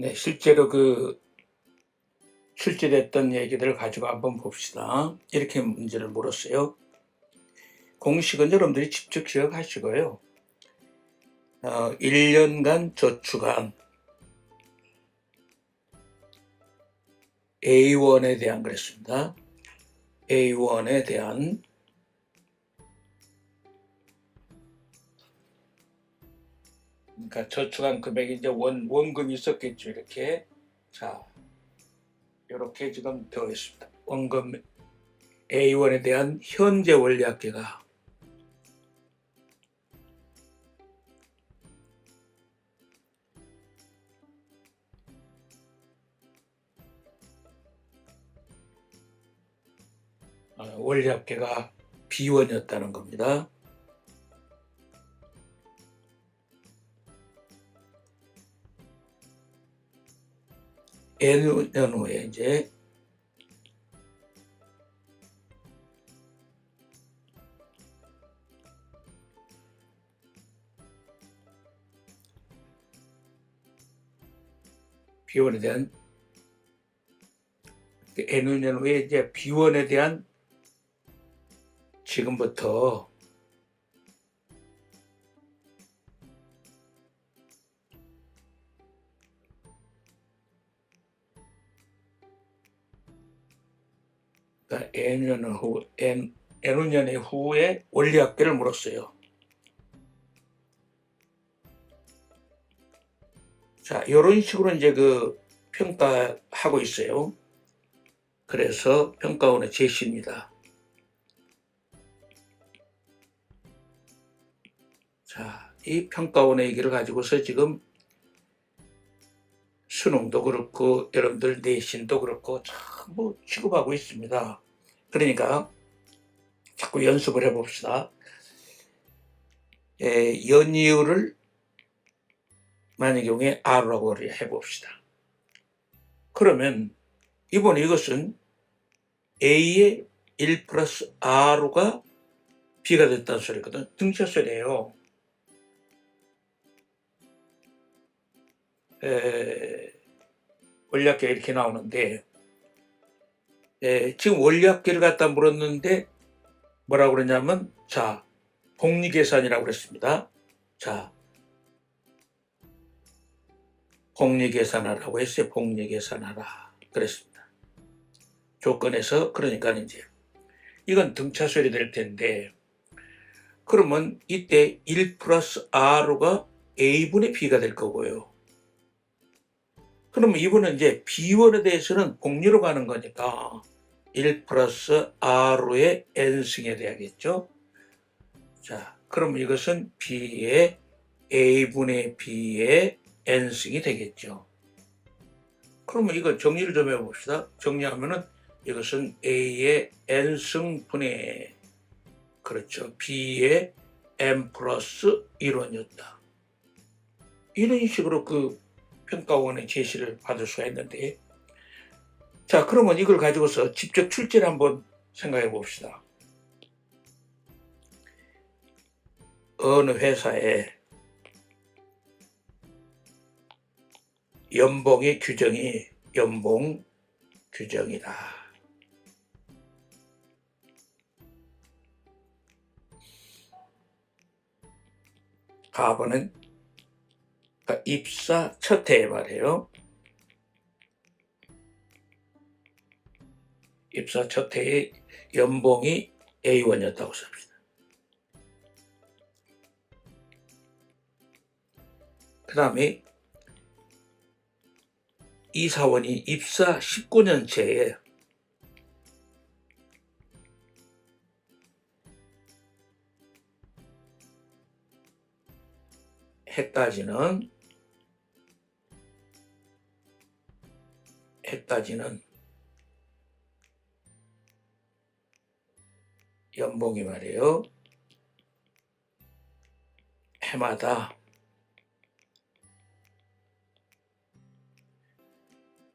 네, 실제로 그 출제됐던 얘기들을 가지고 한번 봅시다. 이렇게 문제를 물었어요. 공식은 여러분들이 직접 기억하시고요. 어, 1년간 저축한 A1에 대한 그랬습니다. A1에 대한 그러니까 저축한 금액이 이제 원, 원금이 있었겠죠. 이렇게. 자, 이렇게 지금 되어 있습니다. 원금 A1에 대한 현재 원리학계가 어, 원리학계가 B1이었다는 겁니다. N년 후에 이제 B1에 대한 N년 후에 이제 B1에 대한 지금부터 N년 후 N N년의 후에 원리학계를 물었어요. 자, 이런 식으로 이제 그 평가하고 있어요. 그래서 평가원의 제시입니다. 자, 이 평가원의 얘기를 가지고서 지금 수능도 그렇고 여러분들 내신도 그렇고 전부 취급하고 있습니다. 그러니까 자꾸 연습을 해봅시다. 에, 연이유를 만약 경우에 R라고 해봅시다. 그러면 이번에 이것은 A의 1 플러스 R가 B가 됐다는 소리거든. 등차소리예요. 에, 원리학계 이렇게 나오는데 에, 지금 원리학계를 갖다 물었는데 뭐라고 그러냐면 자 복리계산이라고 그랬습니다. 자 복리계산하라고 했어요. 복리계산하라 그랬습니다. 조건에서 그러니까 이제 이건 등차수열이 될 텐데 그러면 이때 1 플러스 R가 A분의 B가 될 거고요. 그러면 이분은 이제 B1에 대해서는 복리로 가는 거니까 1 플러스 R의 N승에 대하겠죠. 자, 그러면 이것은 B의 A분의 B의 N승이 되겠죠. 그러면 이거 정리를 좀 해봅시다. 정리하면은 이것은 A의 N승분의 그렇죠. B의 N 플러스 1원이었다. 이런 식으로 그 평가원의 제시를 받을 수가 있는데 자 그러면 이걸 가지고서 직접 출제를 한번 생각해 봅시다. 어느 회사에 연봉의 규정이 연봉 규정이다. 가번은 그러니까 입사 첫 해에 말이에요. 입사 첫 해에 연봉이 A1이었다고 씁니다. 그 다음에 이 사원이 입사 19년째에 해까지는 해까지는 연봉이 말이에요. 해마다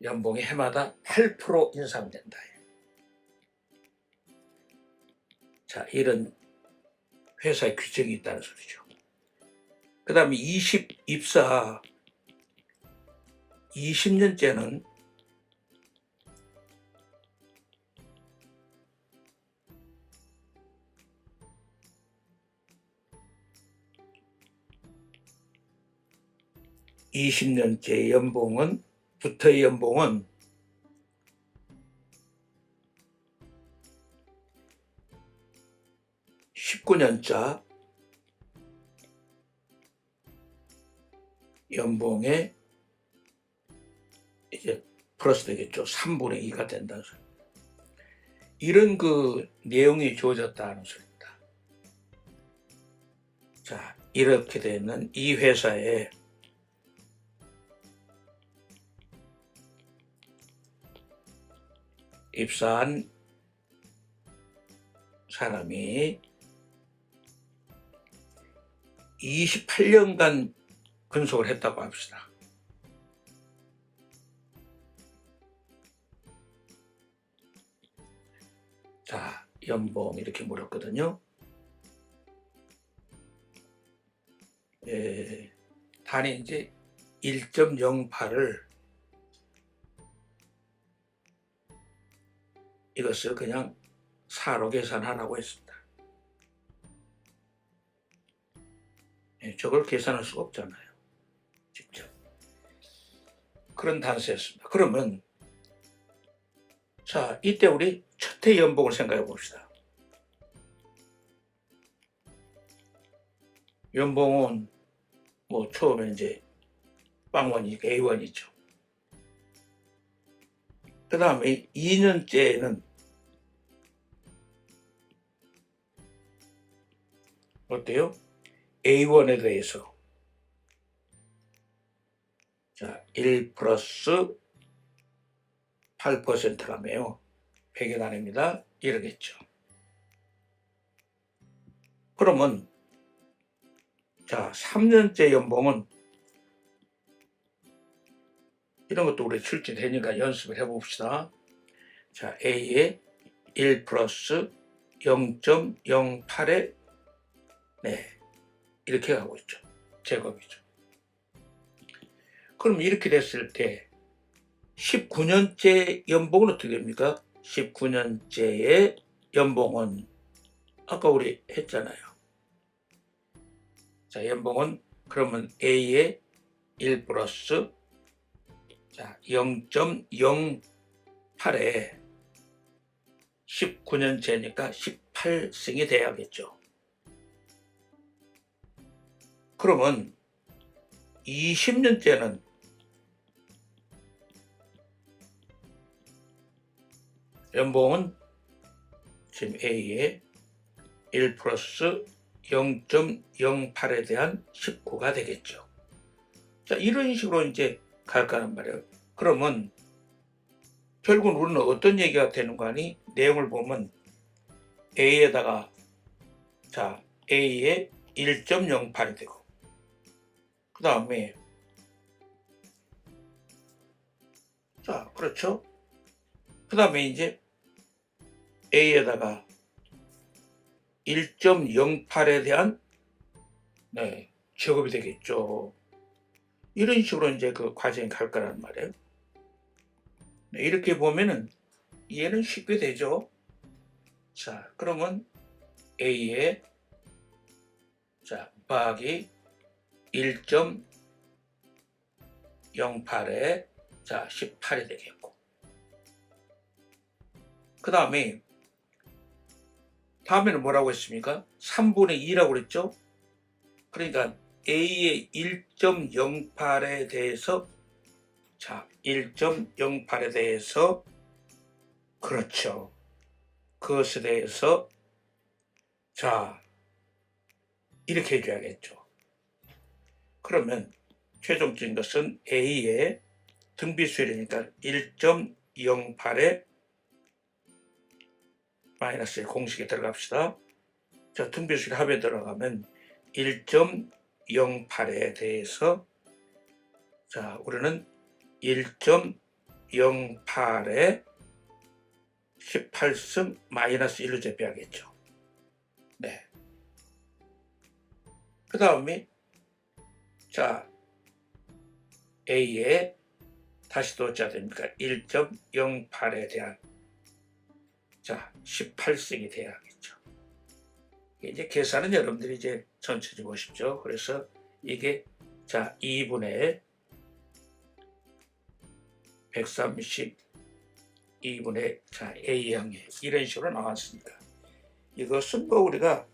연봉이 해마다 8% 인상된다. 자, 이런 회사의 규정이 있다는 소리죠. 그 다음에 20 입사 20년째는 (20년째) 연봉은 부터의 연봉은 (19년차) 연봉에 이제 플러스 되겠죠. 3분의 2가 된다는 소리. 이런 그 내용이 주어졌다는 소리입니다. 자, 이렇게 되는 이 회사에 입사한 사람이 28년간 근속을 했다고 합시다. 자, 연봉 이렇게 물었거든요. 에, 단위 이제 1.08을 이것을 그냥 4로 계산하라고 했습니다. 예, 저걸 계산할 수가 없잖아요. 직접. 그런 단서였습니다. 그러면 자 이때 우리 첫 해 연봉을 생각해 봅시다. 연봉은 뭐 처음에 이제 빵원이니까 A1이죠. 그 다음에 2년째는 어때요? A1에 대해서 자, 1 플러스 8%라며요. 100이 나뉩니다. 이러겠죠. 그러면 자, 3년째 연봉은 이런 것도 우리 출제되니까 연습을 해봅시다. 자, A에 1 플러스 0.08에 네, 이렇게 가고 있죠. 제곱이죠. 그럼 이렇게 됐을 때 19년째 연봉은 어떻게 됩니까? 19년째의 연봉은 아까 우리 했잖아요. 자, 연봉은 그러면 A의 1 플러스 자, 0.08에 19년째니까 18승이 돼야겠죠. 그러면 20년째는 연봉은 지금 A에 1 플러스 0.08에 대한 19가 되겠죠. 자, 이런 식으로 이제 갈 거란 말이에요. 그러면 결국은 우리는 어떤 얘기가 되는 거 아니? 내용을 보면 A에다가 자, A에 1.08이 되고 그 다음에 자, 그렇죠? 그 다음에 이제 A에다가 1.08에 대한 네, 제곱이 되겠죠. 이런 식으로 이제 그 과정이 갈 거란 말이에요. 네, 이렇게 보면은 이해는 쉽게 되죠. 자, 그러면 A에 자, 곱하기 1.08에 자, 18이 되겠고. 그 다음에 다음에는 뭐라고 했습니까? 3분의 2라고 그랬죠? 그러니까 A의 1.08에 대해서 자, 1.08에 대해서 그렇죠. 그것에 대해서 자, 이렇게 해줘야겠죠. 그러면 최종적인 것은 A의 등비수열이니까 1.08에 마이너스의 공식에 들어갑시다. 자, 등비수열 합에 들어가면 1.08에 대해서 자, 우리는 1.08에 18승 마이너스 1로 제표하겠죠. 네. 그 다음에 자 A에 다시 또 어찌해야 됩니까? 1.08에 대한 자 18승이 돼야겠죠. 이제 계산은 여러분들이 이제 천천히 보십시오. 그래서 이게 자 2분의 130 2분의 자 A형의 이런 식으로 나왔으니까 이것은 뭐 우리가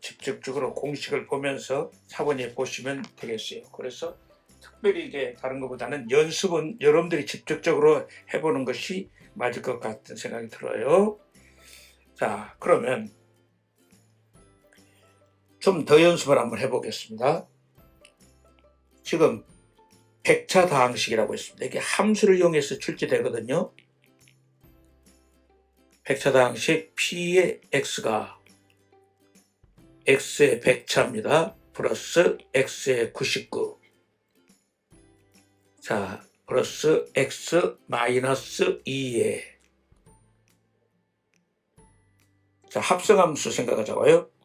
직접적으로 공식을 보면서 차분히 보시면 되겠어요. 그래서 특별히 이게 다른 것보다는 연습은 여러분들이 직접적으로 해보는 것이 맞을 것 같은 생각이 들어요. 자, 그러면 좀 더 연습을 한번 해보겠습니다. 지금 백차 다항식이라고 했습니다. 이게 함수를 이용해서 출제되거든요. 백차 다항식 P의 X가 X의 백차입니다. 플러스 X의 99. 자, 플러스 X 마이너스 2에 자, 합성함수 생각하자고요.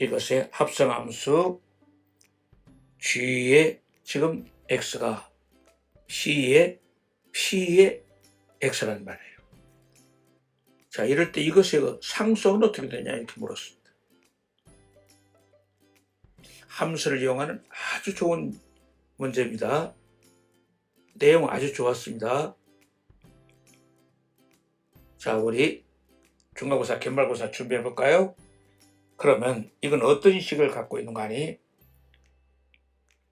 이것의 합성함수 G의 지금 X가 C의 P의 X라는 말이에요. 자, 이럴 때 이것의 그 상수는 어떻게 되냐 이렇게 물었습니다. 함수를 이용하는 아주 좋은 문제입니다. 내용 아주 좋았습니다. 자, 우리 중간고사, 견말고사 준비해 볼까요? 그러면 이건 어떤 식을 갖고 있는 거 아니?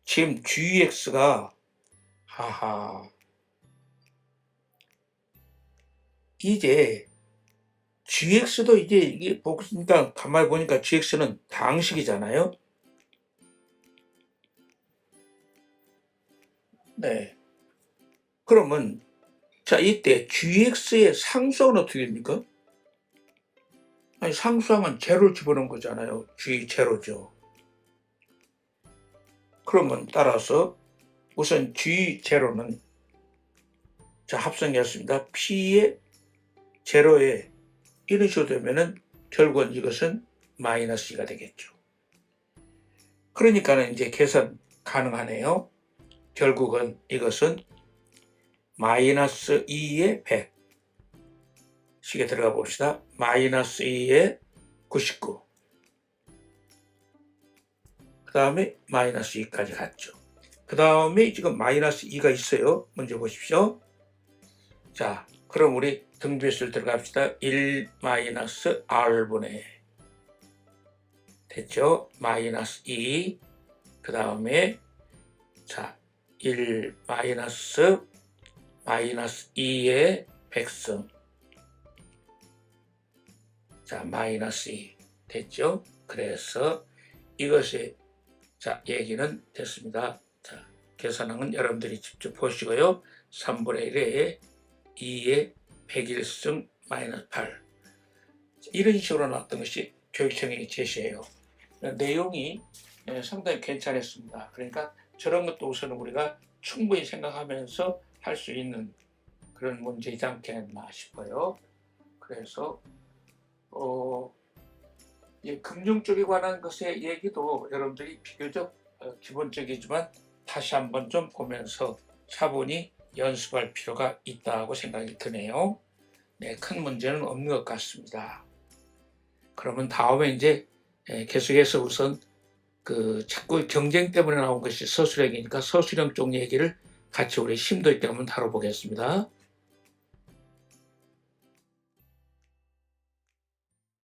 지금 GX가 하하 이제 GX도 이제 이게 보니까 가만히 보니까 GX는 당식이잖아요. 네. 그러면 자 이때 GX의 상수는 어떻게 됩니까? 아니 상수하면 제로를 집어넣은 거잖아요. G 제로죠. 그러면 따라서 우선 G 제로는 자 합성했습니다. P의 제로에 식으로 되면은 결국은 이것은 마이너스 2가 되겠죠. 그러니까는 이제 계산 가능하네요. 결국은 이것은 마이너스 2의 100 식에 들어가 봅시다. 마이너스 2의 99. 그 다음에 마이너스 2까지 갔죠. 그 다음에 지금 마이너스 2가 있어요. 먼저 보십시오. 자, 그럼 우리 등비수를 들어갑시다. 1 마이너스 R분의 됐죠? 마이너스 2. 그 다음에 자, 1 마이너스 마이너스 2의 백승 자 마이너스 2 됐죠? 그래서 이것이 자 얘기는 됐습니다. 자 계산항은 여러분들이 직접 보시고요. 3분의 1에 2의 101승 마이너스 8 이런 식으로 나왔던 것이 교육청의 제시예요. 내용이 예, 상당히 괜찮았습니다. 그러니까 저런 것도 우선 우리가 충분히 생각하면서 할 수 있는 그런 문제이지 않겠나 싶어요. 그래서 어, 이 금융 쪽에 관한 것의 얘기도 여러분들이 비교적 어, 기본적이지만 다시 한번 좀 보면서 차분히 연습할 필요가 있다고 생각이 드네요. 네, 큰 문제는 없는 것 같습니다. 그러면 다음에 이제 예, 계속해서 우선 그 자꾸 경쟁 때문에 나온 것이 서술형이니까 서술형 쪽 얘기를 같이 우리 심도 있게 한번 다뤄보겠습니다.